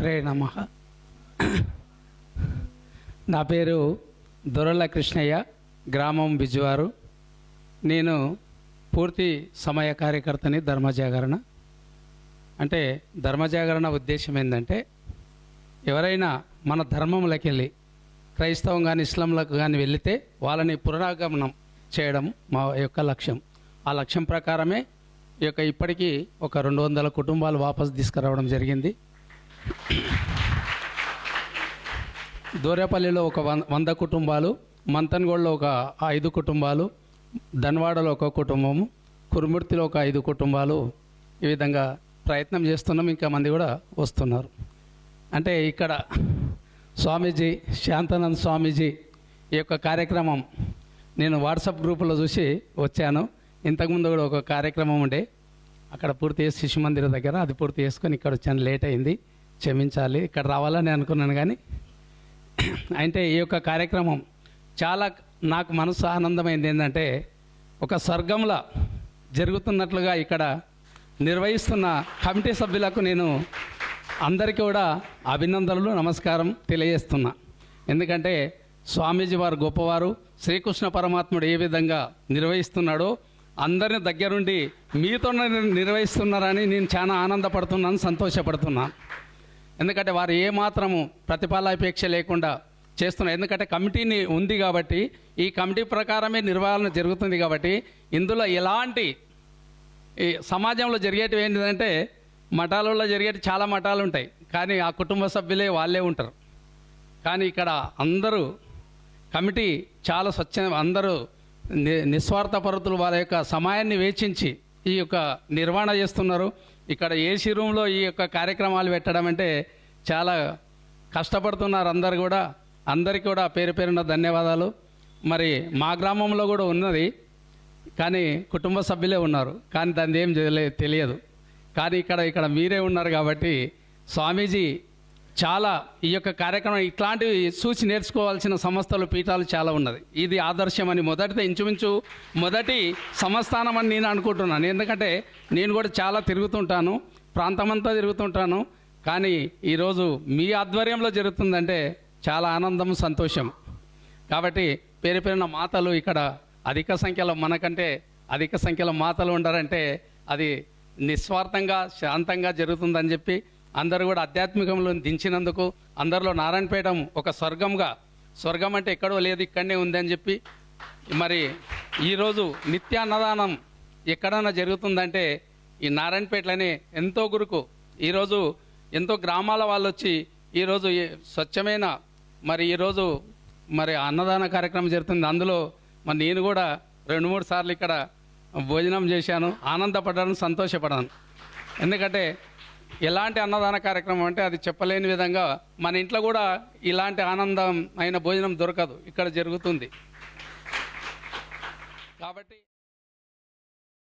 శ్రీమాత్రే నమ. నా పేరు దొరల కృష్ణయ్య గ్రామం బిజువారు. నేను పూర్తి సమయ కార్యకర్తని ధర్మజాగరణ. అంటే ధర్మజాగరణ ఉద్దేశం ఏంటంటే ఎవరైనా మన ధర్మంలోకి వెళ్ళి క్రైస్తవం కానీ ఇస్లాంలకు కానీ వెళితే వాళ్ళని పునరాగమనం చేయడం మా యొక్క లక్ష్యం. ఆ లక్ష్యం ప్రకారమే ఈ యొక్క ఇప్పటికీ ఒక రెండు వందల కుటుంబాలు వాపసు తీసుకురావడం జరిగింది. దూరేపల్లిలో ఒక వంద కుటుంబాలు మంతన్గోడ్లో ఒక ఐదు కుటుంబాలు ధన్వాడలో ఒక కుటుంబము కురుమూర్తిలో ఒక ఐదు కుటుంబాలు ఈ విధంగా ప్రయత్నం చేస్తున్నాం. ఇంకా మంది కూడా వస్తున్నారు. అంటే ఇక్కడ స్వామీజీ శాంతానంద్ స్వామీజీ ఈ యొక్క కార్యక్రమం నేను వాట్సాప్ గ్రూపులో చూసి వచ్చాను. ఇంతకుముందు కూడా ఒక కార్యక్రమం ఉండే. అక్కడ పూర్తి చేసి శిశు మందిరం దగ్గర అది పూర్తి చేసుకొని ఇక్కడ వచ్చాను. లేట్ అయింది. క్షమించాలి ఇక్కడ రావాలని అనుకున్నాను కానీ అంటే ఈ యొక్క కార్యక్రమం చాలా నాకు మనసు ఆనందమైంది ఏంటంటే ఒక స్వర్గంలో జరుగుతున్నట్లుగా ఇక్కడ నిర్వహిస్తున్న కమిటీ సభ్యులకు నేను అందరికీ కూడా అభినందనలు నమస్కారం తెలియజేస్తున్నా. ఎందుకంటే స్వామీజీ వారు గొప్పవారు శ్రీకృష్ణ పరమాత్ముడు ఏ విధంగా నిర్వహిస్తున్నాడో అందరిని దగ్గరుండి మీతో నిర్వహిస్తున్నారని నేను చాలా ఆనందపడుతున్నాను సంతోషపడుతున్నాను. ఎందుకంటే వారు ఏమాత్రము ప్రతిఫలాపేక్ష లేకుండా చేస్తున్నారు. ఎందుకంటే కమిటీని ఉంది కాబట్టి ఈ కమిటీ ప్రకారమే నిర్వహణ జరుగుతుంది కాబట్టి ఇందులో ఎలాంటి ఈ సమాజంలో జరిగేటివి ఏంటిదంటే మఠాలలో జరిగేటి చాలా మఠాలు ఉంటాయి. కానీ ఆ కుటుంబ సభ్యులే వాళ్ళే ఉంటారు. కానీ ఇక్కడ అందరూ కమిటీ చాలా స్వచ్ఛ అందరూ నిస్వార్థ నిస్వార్థపరుతులు వాళ్ళ యొక్క సమయాన్ని వేచించి ఈ యొక్క నిర్వహణ చేస్తున్నారు. ఇక్కడ ఏసీ రూమ్లో ఈ యొక్క కార్యక్రమాలు పెట్టడం అంటే చాలా కష్టపడుతున్నారు అందరు కూడా. అందరికీ కూడా పేరు పేరున ధన్యవాదాలు. మరి మా గ్రామంలో కూడా ఉన్నది కానీ కుటుంబ సభ్యులే ఉన్నారు. కానీ దాన్ని ఏం తెలియదు. కానీ ఇక్కడ ఇక్కడ మీరే ఉన్నారు కాబట్టి స్వామీజీ చాలా ఈ యొక్క కార్యక్రమం ఇట్లాంటివి చూసి నేర్చుకోవాల్సిన సంస్థలు పీఠాలు చాలా ఉన్నది. ఇది ఆదర్శం అని మొదటిది. ఇంచుమించు మొదటి సంస్థానం అని నేను అనుకుంటున్నాను. ఎందుకంటే నేను కూడా చాలా తిరుగుతుంటాను ప్రాంతమంతా తిరుగుతుంటాను. కానీ ఈరోజు మీ ఆధ్వర్యంలో జరుగుతుందంటే చాలా ఆనందం సంతోషం. కాబట్టి పేరు పేరున మాతలు ఇక్కడ అధిక సంఖ్యలో మనకంటే అధిక సంఖ్యలో మాతలు ఉండారంటే అది నిస్వార్థంగా శాంతంగా జరుగుతుందని చెప్పి అందరూ కూడా ఆధ్యాత్మికంలో దించినందుకు అందరిలో నారాయణపేటం ఒక స్వర్గంగా స్వర్గం అంటే ఎక్కడో లేదు ఇక్కడనే ఉందని చెప్పి మరి ఈరోజు నిత్య అన్నదానం ఎక్కడైనా జరుగుతుందంటే ఈ నారాయణపేటలోనే ఎంతో గురుకు. ఈరోజు ఎంతో గ్రామాల వాళ్ళు వచ్చి ఈరోజు స్వచ్ఛమైన మరి ఈరోజు మరి అన్నదాన కార్యక్రమం జరుగుతుంది. అందులో మరి నేను కూడా రెండు మూడు సార్లు ఇక్కడ భోజనం చేశాను. ఆనందపడ్డాను సంతోషపడ్డాను. ఎందుకంటే ఎలాంటి అన్నదాన కార్యక్రమం అంటే అది చెప్పలేని విధంగా మన ఇంట్లో కూడా ఇలాంటి ఆనందం అయిన భోజనం దొరకదు. ఇక్కడ జరుగుతుంది. కాబట్టి